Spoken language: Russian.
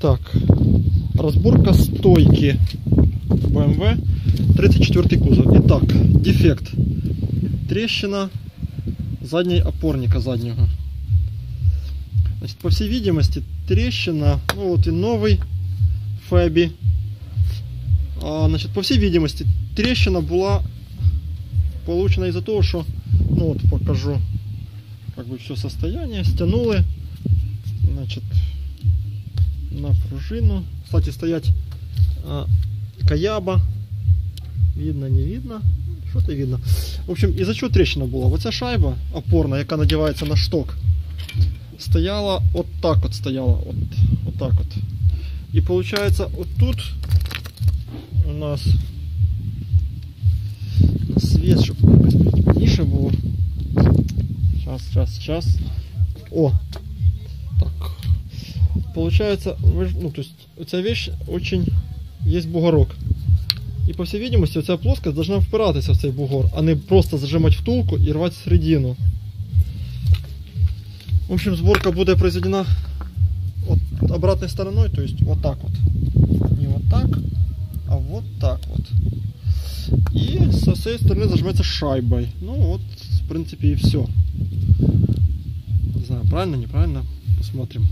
Так, разборка стойки BMW 34 кузов. Итак, дефект. Трещина задней опорника заднего. Значит, по всей видимости, трещина, ну вот и новый Фэби. А, значит, по всей видимости, трещина была получена из-за того, что, ну вот покажу, как бы все состояние, стянули, значит, на пружину. Кстати, стоять а, каяба. Видно, не видно. Що то видно? В общем, і за чого трещина була? Оця шайба опорна, яка надівається на шток, стояла от так от стояла. От, от так от. І виходить, от тут у нас на світ, щоб якось прикольніше було. Сейчас, сейчас, сейчас. О! Получается, ну, то есть, эта вещь очень... Есть бугорок. И по всей видимости, эта плоскость должна впиратися в цей бугор, а не просто зажимать втулку и рвать середину. В общем, сборка будет произведена от обратной стороной, то есть вот так вот. Не вот так, а вот так вот. И со всей стороны зажимается шайбой. Ну вот, в принципе, и все. Не знаю, правильно, неправильно. Посмотрим.